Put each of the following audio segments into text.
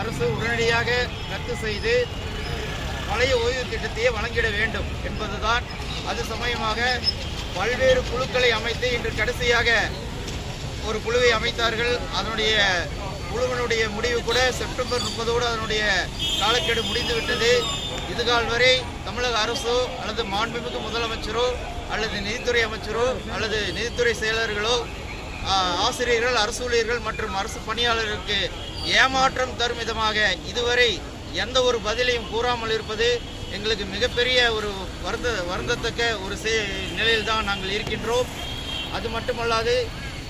அரசு உடனடியாக ரத்து செய்து பழைய ஓய்வு திட்டத்தையே வழங்கிட வேண்டும் என்பதுதான் அது சமயமாக பல்வேறு குழுக்களை அமைத்து இன்று கடைசியாக ஒரு குழுவை அமைத்தார்கள். அதனுடைய குழுவினுடைய முடிவு கூட செப்டம்பர் முப்பதோடு அதனுடைய காலக்கெடு முடிந்துவிட்டது. இதுகால் வரை தமிழக அரசோ அல்லது மாண்புமிகு முதலமைச்சரோ அல்லது நிதித்துறை அமைச்சரோ அல்லது நிதித்துறை செயலர்களோ ஆசிரியர்கள் அரசு ஊழியர்கள் மற்றும் அரசு பணியாளர்களுக்கு ஏமாற்றம் தரும் விதமாக இதுவரை எந்த ஒரு பதிலையும் கூறாமல் இருப்பது எங்களுக்கு மிகப்பெரிய ஒரு வருந்த வருந்தத்தக்க ஒரு நிலையில் தான் நாங்கள் இருக்கின்றோம். அது மட்டுமல்லாது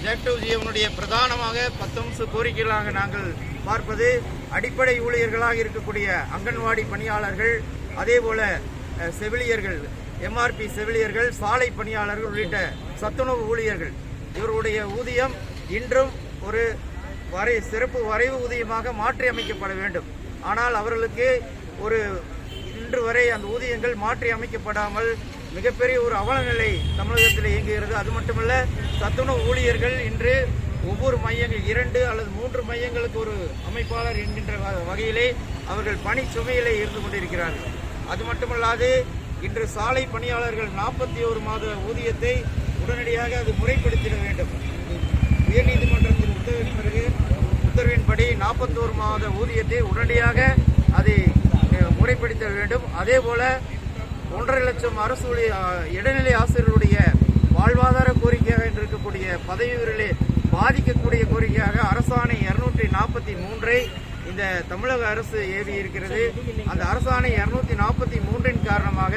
ஜெக்டிவ் ஜிஎவனுடைய பிரதானமாக பத்தொன்பது கோரிக்கைகளாக நாங்கள் பார்ப்பது அடிப்படை ஊழியர்களாக இருக்கக்கூடிய அங்கன்வாடி பணியாளர்கள் அதேபோல செவிலியர்கள் எம்ஆர்பி செவிலியர்கள் சாலை பணியாளர்கள் உள்ளிட்ட சத்துணவு ஊழியர்கள். இவருடைய ஊதியம் இன்றும் ஒரு வரை சிறப்பு வரைவு ஊதியமாக மாற்றி அமைக்கப்பட வேண்டும். ஆனால் அவர்களுக்கு ஒரு இன்று வரை அந்த ஊதியங்கள் மாற்றி அமைக்கப்படாமல் மிகப்பெரிய ஒரு அவலநிலை தமிழகத்தில் இயங்குகிறது. அது மட்டுமல்ல சத்துணவு ஊழியர்கள் இன்று ஒவ்வொரு மையங்கள் இரண்டு அல்லது மூன்று மையங்களுக்கு ஒரு அமைப்பாளர் என்கின்ற வ- வகையிலே அவர்கள் பணி சுமையிலே இருந்து கொண்டிருக்கிறார்கள். அது மட்டுமல்லாது இன்று சாலை பணியாளர்கள் நாற்பத்தி ஒரு மாத ஊதியத்தை உடனடியாக அது முறைப்படுத்தினர் மாத ஊதியத்தை உடனடியாக அதை முறைப்படுத்த வேண்டும். அதே போல ஒன்றரை லட்சம் அரசு இடைநிலை ஆசிரியர்களுடைய வாழ்வாதார கோரிக்கையாக என்று இருக்கக்கூடிய பதவி உயர்விலே பாதிக்கக்கூடிய கோரிக்கையாக அரசாணை இருநூற்றி நாற்பத்தி மூன்றை இந்த தமிழக அரசு ஏவி இருக்கிறது. அந்த அரசாணை இருநூத்தி நாற்பத்தி மூன்றின் காரணமாக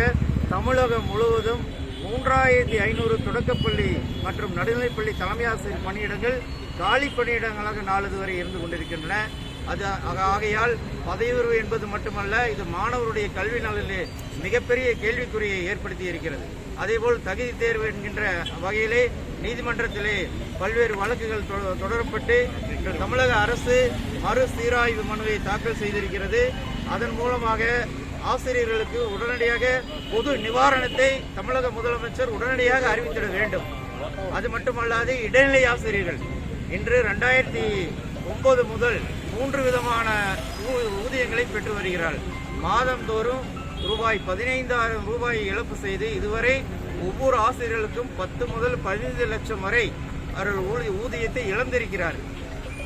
தமிழகம் முழுவதும் மூன்றாயிரத்தி ஐநூறு தொடக்கப்பள்ளி மற்றும் நடுநிலைப்பள்ளி தலைமை ஆசிரியர் பணியிடங்கள் காலி பணியிடங்களாக நாளது வரை இருந்து கொண்டிருக்கின்றன. அது ஆக- ஆகையால் பதவி உயர்வு என்பது மட்டுமல்ல இது மாணவருடைய கல்வி நலனிலே மிகப்பெரிய கேள்விக்குறியை ஏற்படுத்தி இருக்கிறது. அதேபோல் தகுதி தேர்வு என்கின்ற வகையிலே நீதிமன்றத்திலே பல்வேறு வழக்குகள் தொடரப்பட்டு இன்று தமிழக அரசு மறு சீராய்வு மனுவை தாக்கல் செய்திருக்கிறது. அதன் மூலமாக ஆசிரியர்களுக்கு உடனடியாக பொது நிவாரணத்தை தமிழக முதலமைச்சர் உடனடியாக அறிவித்திட வேண்டும். அது மட்டுமல்லாது இடைநிலை ஆசிரியர்கள். இன்று ரெண்டாயிரத்தி ஒன்பது முதல் மூன்று விதமான ஊ- ஊதியங்களை பெற்று வருகிறார் மாதந்தோறும் ரூபாய் பதினைந்தாயிரம் ரூபாய் இழப்பு செய்து இதுவரை ஒவ்வொரு ஆசிரியர்களுக்கும் பத்து முதல் பதினைந்து லட்சம் வரை அவர்கள் ஊதியத்தை இழந்திருக்கிறார்.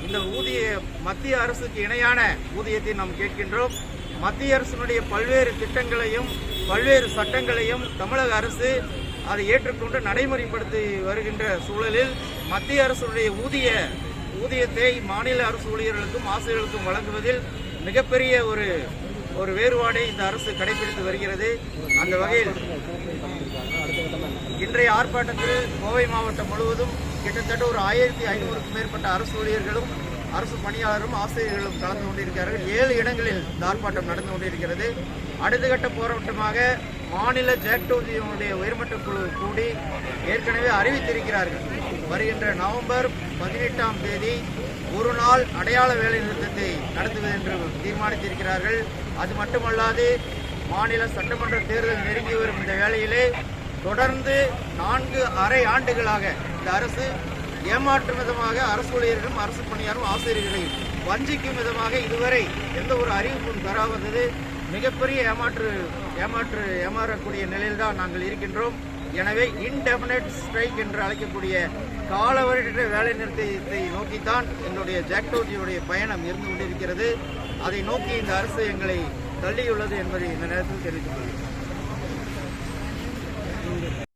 இந்த ஊதிய மத்திய அரசுக்கு இணையான ஊதியத்தை நாம் கேட்கின்றோம். மத்திய அரசினுடைய பல்வேறு திட்டங்களையும் பல்வேறு சட்டங்களையும் தமிழக அரசு அதை ஏற்றுக்கொண்டு நடைமுறைப்படுத்தி வருகின்ற சூழலில் மத்திய அரசுடைய ஊதிய ஊதியத்தை மாநில அரசு ஊழியர்களுக்கும் ஆசிரியர்களுக்கும் வழங்குவதில் மிகப்பெரிய ஒரு ஒரு வேறுபாடை இந்த அரசு கடைபிடித்து வருகிறது. அந்த வகையில் இன்றைய ஆர்ப்பாட்டத்தில் கோவை மாவட்டம் முழுவதும் கிட்டத்தட்ட ஒரு ஆயிரத்தி ஐநூறுக்கும் மேற்பட்ட அரசு ஊழியர்களும் அரசு பணியாளரும் ஆசிரியர்களும் கலந்து கொண்டிருக்கிறார்கள். ஏழு இடங்களில் இந்த ஆர்ப்பாட்டம் நடந்து கொண்டிருக்கிறது. அடுத்த கட்ட போராட்டமாக மாநில ஜாக்டோஜியனுடைய உயர்மட்ட குழு கூடி ஏற்கனவே அறிவித்திருக்கிறார்கள். வருகின்ற நவம்பர் பதினெட்டாம் தேதி ஒரு நாள் அடையாள வேலை நிறுத்தத்தை நடத்துவது என்று தீர்மானித்திருக்கிறார்கள். அது மட்டுமல்லாது மாநில சட்டமன்ற தேர்தல் நெருங்கி வரும் இந்த வேளையிலே தொடர்ந்து நான்கு அரை ஆண்டுகளாக இந்த அரசு ஏமாற்றும் விதமாக அரசு ஊழியர்களும் அரசு பணியாரும் ஆசிரியர்களையும் வஞ்சிக்கும் விதமாக இதுவரை எந்த ஒரு அறிவிப்பும் தராதது. மிகப்பெரிய ஏமாற்று ஏமாற்று ஏமாறக்கூடிய நிலையில்தான் நாங்கள் இருக்கின்றோம். எனவே இன்டெபினட் ஸ்ட்ரைக் என்று அழைக்கக்கூடிய காலவரிட வேலை நிறுத்தத்தை நோக்கித்தான் என்னுடைய ஜாக்டோஜியுடைய பயணம் இருந்து கொண்டிருக்கிறது. அதை நோக்கி இந்த அரசு எங்களை தள்ளியுள்ளது என்பதை இந்த நேரத்தில் தெரிவித்துக் கொள்கிறேன்.